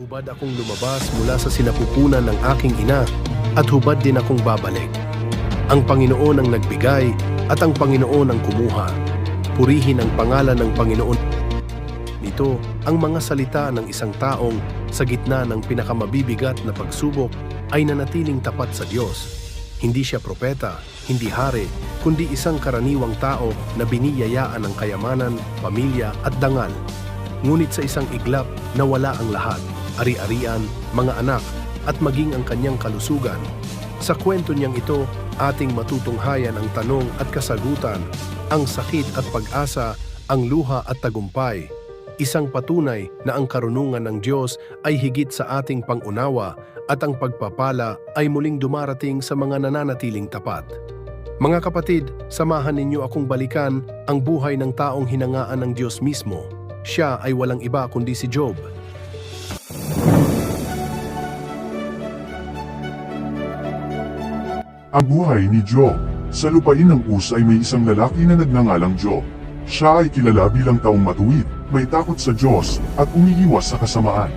Hubad akong lumabas mula sa sinapupunan ng aking ina at hubad din akong babalik. Ang Panginoon ang nagbigay at ang Panginoon ang kumuha. Purihin ang pangalan ng Panginoon. Nito ang mga salita ng isang taong sa gitna ng pinakamabibigat na pagsubok ay nanatiling tapat sa Diyos. Hindi siya propeta, hindi hari, kundi isang karaniwang tao na biniyayaan ng kayamanan, pamilya at dangal. Ngunit sa isang iglap na wala ang lahat, ari-arian, mga anak, at maging ang kanyang kalusugan. Sa kwento niyang ito, ating matutunghayan ang tanong at kasagutan, ang sakit at pag-asa, ang luha at tagumpay. Isang patunay na ang karunungan ng Diyos ay higit sa ating pangunawa at ang pagpapala ay muling dumarating sa mga nananatiling tapat. Mga kapatid, samahan ninyo akong balikan ang buhay ng taong hinangaan ng Diyos mismo. Siya ay walang iba kundi si Job. Ang buhay ni Job. Sa lupain ng Uz ay may isang lalaki na nagngangalang Job. Siya ay kilala bilang taong matuwid, may takot sa Diyos, at umiiwas sa kasamaan.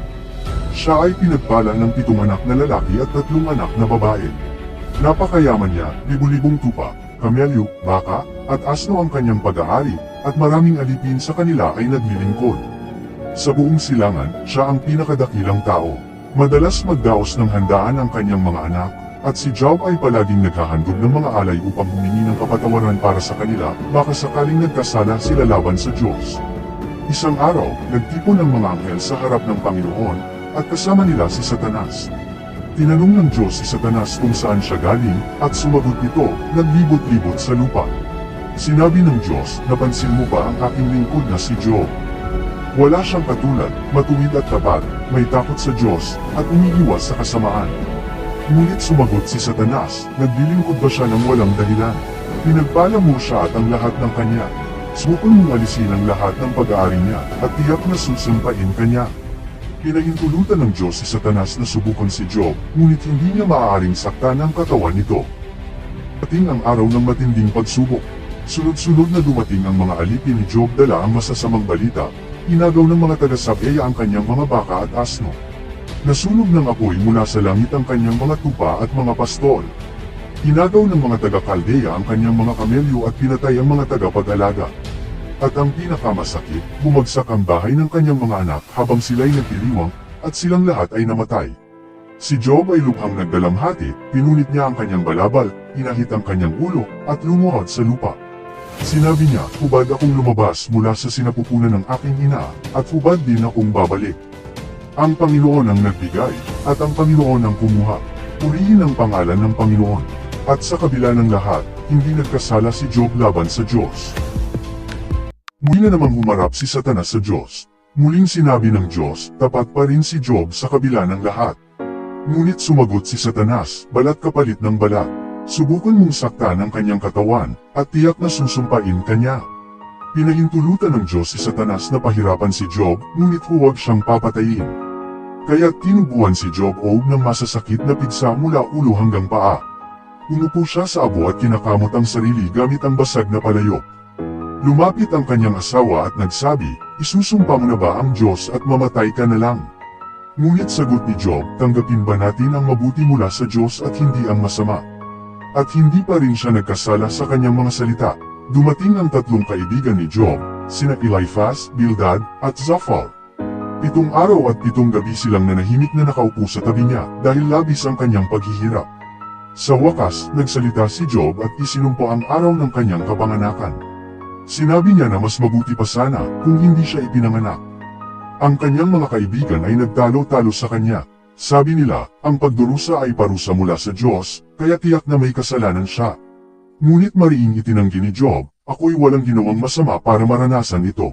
Siya ay pinagpala ng pitong anak na lalaki at tatlong anak na babae. Napakayaman niya, libu-libong tupa, kamelyo, baka, at asno ang kanyang pag-aari, at maraming alipin sa kanila ay naglilingkod. Sa buong silangan, siya ang pinakadakilang tao. Madalas magdaos ng handaan ang kanyang mga anak, at si Job ay palaging naghahandog ng mga alay upang humingi ng kapatawaran para sa kanila, baka sakaling nagkasala sila laban sa Diyos. Isang araw, nagtipon ang mga anghel sa harap ng Panginoon, at kasama nila si Satanas. Tinanong ng Diyos si Satanas kung saan siya galing, at sumagot nito, naglibot-libot sa lupa. Sinabi ng Diyos, napansin mo ba ang aking lingkod na si Job? Wala siyang katulad, matuwid at tapat, may takot sa Diyos, at umiiwas sa kasamaan. Ngunit sumagot si Satanas, naglilingkod ba siya ng walang dahilan? Pinagpala mo siya at ang lahat ng kanya. Subukan mong alisin ang lahat ng pag-aari niya, at tiyak na susumpain kanya. Pinahintulutan ng Diyos si Satanas na subukan si Job, ngunit hindi niya maaaring saktan ang katawan nito. Dating ang araw ng matinding pagsubok. Sunod-sunod na dumating ang mga alipin ni Job dala ang masasamang balita. Inagaw ng mga taga-Sabeya ang kanyang mga baka at asno. Nasunog ng apoy mula sa langit ang kanyang mga tupa at mga pastol. Inagaw ng mga taga-Kaldea ang kanyang mga kamelyo at pinatay ang mga taga-pag-alaga. At ang pinakamasakit, bumagsak ang bahay ng kanyang mga anak habang sila'y nagtiliwang at silang lahat ay namatay. Si Job ay lubhang nagdalamhati, pinunit niya ang kanyang balabal, inahit ang kanyang ulo, at lumuhod sa lupa. Sinabi niya, hubad akong lumabas mula sa sinapupunan ng aking ina, at hubad din akong babalik. Ang Panginoon ang nagbigay, at ang Panginoon ang kumuha. Purihin ang pangalan ng Panginoon. At sa kabila ng lahat, hindi nagkasala si Job laban sa Diyos. Muli na namang humarap si Satanas sa Diyos. Muling sinabi ng Diyos, tapat pa rin si Job sa kabila ng lahat. Ngunit sumagot si Satanas, balat kapalit ng balat. Subukan mong saktan ang kanyang katawan, at tiyak na susumpain kanya. Pinahintulutan ng Diyos si Satanas na pahirapan si Job, ngunit huwag siyang papatayin. Kaya tinubuan si Job Og ng masasakit na pigsa mula ulo hanggang paa. Umupo siya sa abo at kinakamot ang sarili gamit ang basag na palayok. Lumapit ang kanyang asawa at nagsabi, isusumpa mo na ba ang Diyos at mamatay ka na lang? Ngunit sagot ni Job, tanggapin ba natin ang mabuti mula sa Diyos at hindi ang masama? At hindi pa rin siya nagkasala sa kanyang mga salita. Dumating ang tatlong kaibigan ni Job, sina Eliphaz, Bildad, at Zophar. Pitong araw at pitong gabi silang nanahimik na nakaupo sa tabi niya dahil labis ang kanyang paghihirap. Sa wakas, nagsalita si Job at isinumpo ang araw ng kanyang kapanganakan. Sinabi niya na mas mabuti pa sana kung hindi siya ipinanganak. Ang kanyang mga kaibigan ay nagtalo-talo sa kanya. Sabi nila, ang pagdurusa ay parusa mula sa Diyos, kaya tiyak na may kasalanan siya. Ngunit mariing itinanggi ni Job, ako'y walang ginawang masama para maranasan ito.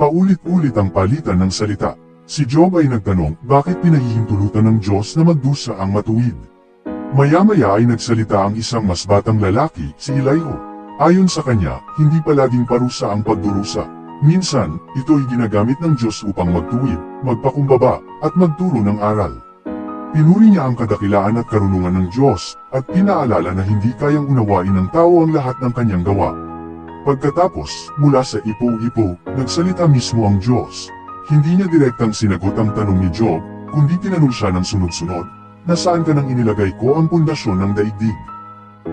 Paulit-ulit ang palitan ng salita. Si Job ay nagtanong, bakit pinahihintulutan ng Diyos na magdusa ang matuwid? Maya-maya ay nagsalita ang isang mas batang lalaki, si Elihu. Ayon sa kanya, hindi palaging parusa ang pagdurusa. Minsan, ito'y ginagamit ng Diyos upang magtuwid, magpakumbaba, at magturo ng aral. Pinuri niya ang kadakilaan at karunungan ng Diyos, at pinaalala na hindi kayang unawain ng tao ang lahat ng kanyang gawa. Pagkatapos, mula sa ipo-ipo, nagsalita mismo ang Diyos. Hindi niya direktang sinagot ang tanong ni Job, kundi tinanong siya ng sunod-sunod, nasaan ka nang inilagay ko ang pundasyon ng daigdig?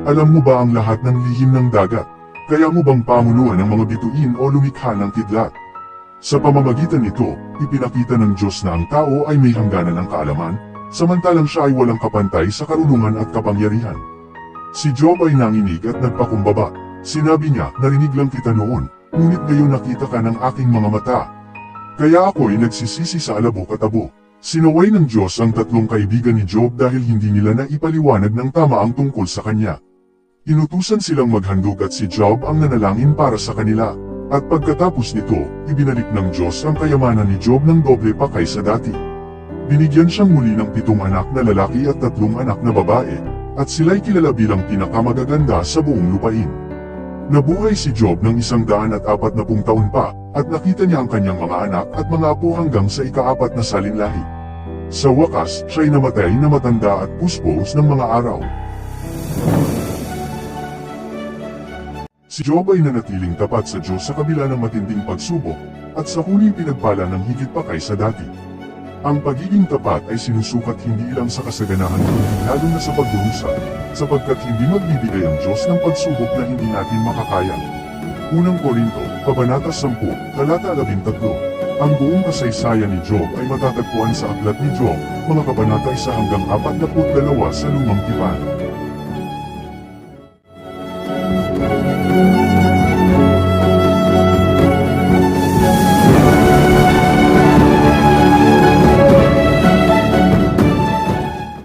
Alam mo ba ang lahat ng lihim ng dagat? Kaya mo bang pamuluan ng mga bituin o lumikha ng kidlat? Sa pamamagitan nito, ipinakita ng Diyos na ang tao ay may hangganan ng kaalaman, samantalang siya ay walang kapantay sa karunungan at kapangyarihan. Si Job ay nanginig at nagpakumbaba. Sinabi niya, narinig lang kita noon, ngunit ngayon nakita ka ng aking mga mata. Kaya ako'y nagsisisi sa alabok at abo. Sinaway ng Diyos ang tatlong kaibigan ni Job dahil hindi nila na ipaliwanag ng tama ang tungkol sa kanya. Inutusan silang maghandog at si Job ang nanalangin para sa kanila. At pagkatapos nito, ibinalik ng Diyos ang kayamanan ni Job ng doble pa kaysa dati. Binigyan siyang muli ng pitong anak na lalaki at tatlong anak na babae, at sila'y kilala bilang pinakamagaganda sa buong lupain. Nabuhay si Job ng isang daan at apat na pung taon pa, at nakita niya ang kanyang mga anak at mga apo hanggang sa ikaapat na salinlahi. Sa wakas, siya'y namatay na matanda at puspos ng mga araw. Si Job ay nanatiling tapat sa Diyos sa kabila ng matinding pagsubok, at sa huling pinagpala ng higit pa kaysa dati. Ang pagiging tapat ay sinusukat hindi lang sa kasaganahan kundi lalo na sa pagdurusa, sapagkat hindi magbibigay ang Diyos ng pagsubok na hindi natin makakaya. Unang Korinto, Kabanata 10, Talata 13. Ang buong kasaysayan ni Job ay matatagpuan sa aklat ni Job, mga kabanata 1 hanggang 42 sa lumang tipan.